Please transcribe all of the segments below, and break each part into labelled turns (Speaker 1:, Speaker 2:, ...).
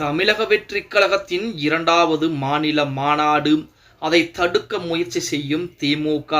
Speaker 1: தமிழக வெற்றிக் கழகத்தின் இரண்டாவது மாநில மாநாடு. அதை தடுக்க முயற்சி செய்யும் திமுக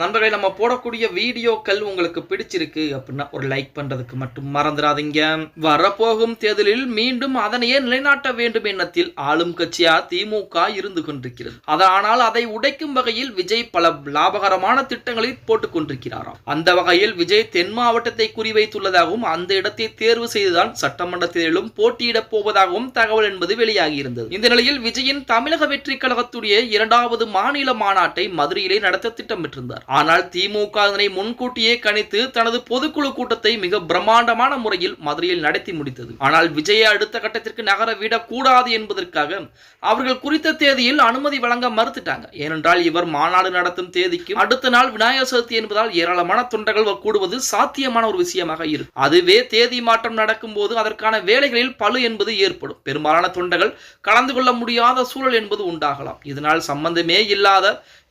Speaker 1: நண்பர்களை நம்ம போடக்கூடிய வீடியோக்கள் உங்களுக்கு பிடிச்சிருக்கு அப்படின்னா ஒரு லைக் பண்றதுக்கு மட்டும் மறந்துடாதீங்க. வரப்போகும் தேர்தலில் மீண்டும் அதனையே நிலைநாட்ட வேண்டும் எண்ணத்தில் ஆளும் கட்சியா திமுக இருந்து கொண்டிருக்கிறது. அது ஆனால் அதை உடைக்கும் வகையில் விஜய் பல லாபகரமான திட்டங்களை போட்டுக் கொண்டிருக்கிறாராம். அந்த வகையில் விஜய் தென் மாவட்டத்தை குறிவைத்துள்ளதாகவும் அந்த இடத்தை தேர்வு செய்துதான் சட்டமன்ற தேர்தலிலும் போட்டியிடப் போவதாகவும் தகவல் என்பது வெளியாகி இருந்தது இந்த நிலையில் விஜயின் தமிழக வெற்றி கழகத்துடைய இரண்டாவது மாநில மாநாட்டை மதுரையிலே நடத்த திட்டமிட்டிருந்தார். ஆனால் திமுக அதனை முன்கூட்டியே கணித்து தனது பொதுக்குழு கூட்டத்தை மிக பிரம்மாண்டமான முறையில் மதுரையில் நடத்தி முடித்தது. ஆனால் விஜயை அடுத்த கட்டத்திற்கு நகர விடக்கூடாது என்பதற்காக அவர்கள் குறித்த தேதியில் அனுமதி வழங்க மறுத்துட்டாங்க. ஏனென்றால் இவர் மாநாடு நடத்தும் தேதிக்கு அடுத்த நாள் விநாயகர் சதுர்த்தி என்பதால் ஏராளமான தொண்டர்கள் கூடுவது சாத்தியமான ஒரு விஷயமாக இருக்கும். அதுவே தேதி மாற்றம் நடக்கும் போது அதற்கான வேலைகளில் பழு என்பது ஏற்படும். பெரும்பாலான தொண்டர்கள் கலந்து கொள்ள முடியாத சூழல் என்பது உண்டாகலாம். இதனால் சம்பந்தமே இல்லாத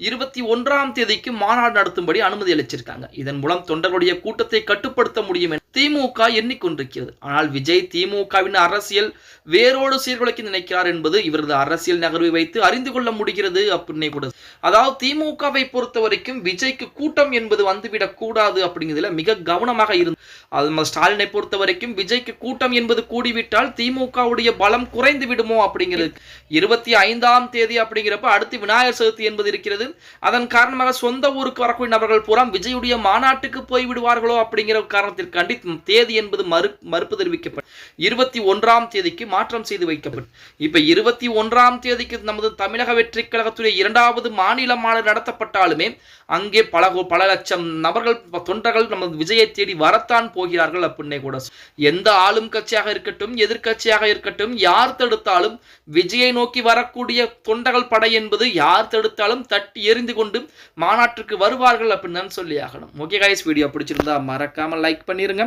Speaker 1: இருபத்தி ஒன்றாம் தேதிக்கு மாநாடு நடத்தும்படி அனுமதி அளிச்சிருக்காங்க. இதன் மூலம் தொண்டர்களுடைய கூட்டத்தை கட்டுப்படுத்த முடியும் என திமுக எண்ணிக்கொண்டிருக்கிறது. ஆனால் விஜய் திமுகவின் அரசியல் வேரோடு சீர்குலைக்க நினைக்கிறார் என்பது இவரது அரசியல் நகர்வை வைத்து அறிந்து கொள்ள முடிகிறது அப்படின்னே கூட. அதாவது திமுகவை பொறுத்த வரைக்கும் விஜய்க்கு கூட்டம் என்பது வந்துவிடக் கூடாது அப்படிங்கிறதுல மிக கவனமாக இருந்து. அது ஸ்டாலினை பொறுத்த வரைக்கும் விஜய்க்கு கூட்டம் என்பது கூடிவிட்டால் திமுகவுடைய பலம் குறைந்து விடுமோ அப்படிங்கிறது. இருபத்தி ஐந்தாம் தேதி அப்படிங்கிறப்ப அடுத்து விநாயகர் சதுர்த்தி என்பது இருக்கிறது. அதன் காரணமாக சொந்த ஊருக்கு வரக்கூடிய நபர்கள் பூரா விஜயுடைய மாநாட்டுக்கு போய் விடுவார்களோ அப்படிங்கிற காரணத்திற்காண்டி தேதி என்பது மறு மறுப்பு தெரிவிக்கப்படும் இருபத்தி ஒன்றாம் தேதிக்கு மாற்றம் செய்து வைக்கப்படும் இப்ப இருபத்தி ஒன்றாம் தேதிக்கு நமது தமிழக வெற்றி கழகத்துடைய இரண்டாவது மாநில மாநாடு நடத்தப்பட்டாலுமே அங்கே பல பல லட்சம் நபர்கள் தொண்டர்கள் நமது விஜயை தேடி வரத்தான் போகிறார்கள் அப்படின்னே கூட எந்த ஆளும் கட்சியாக இருக்கட்டும் எதிர்கட்சியாக இருக்கட்டும் யார் தடுத்தாலும் விஜயை நோக்கி வரக்கூடிய தொண்டர்கள் படை என்பது யார் தடுத்தாலும் தட்டி எறிந்து கொண்டு மாநாட்டிற்கு வருவார்கள் அப்படின்னு தான் சொல்லி ஆகணும். ஓகே கைஸ் வீடியோ பிடிச்சிருந்தா மறக்காம லைக் பண்ணிருங்க.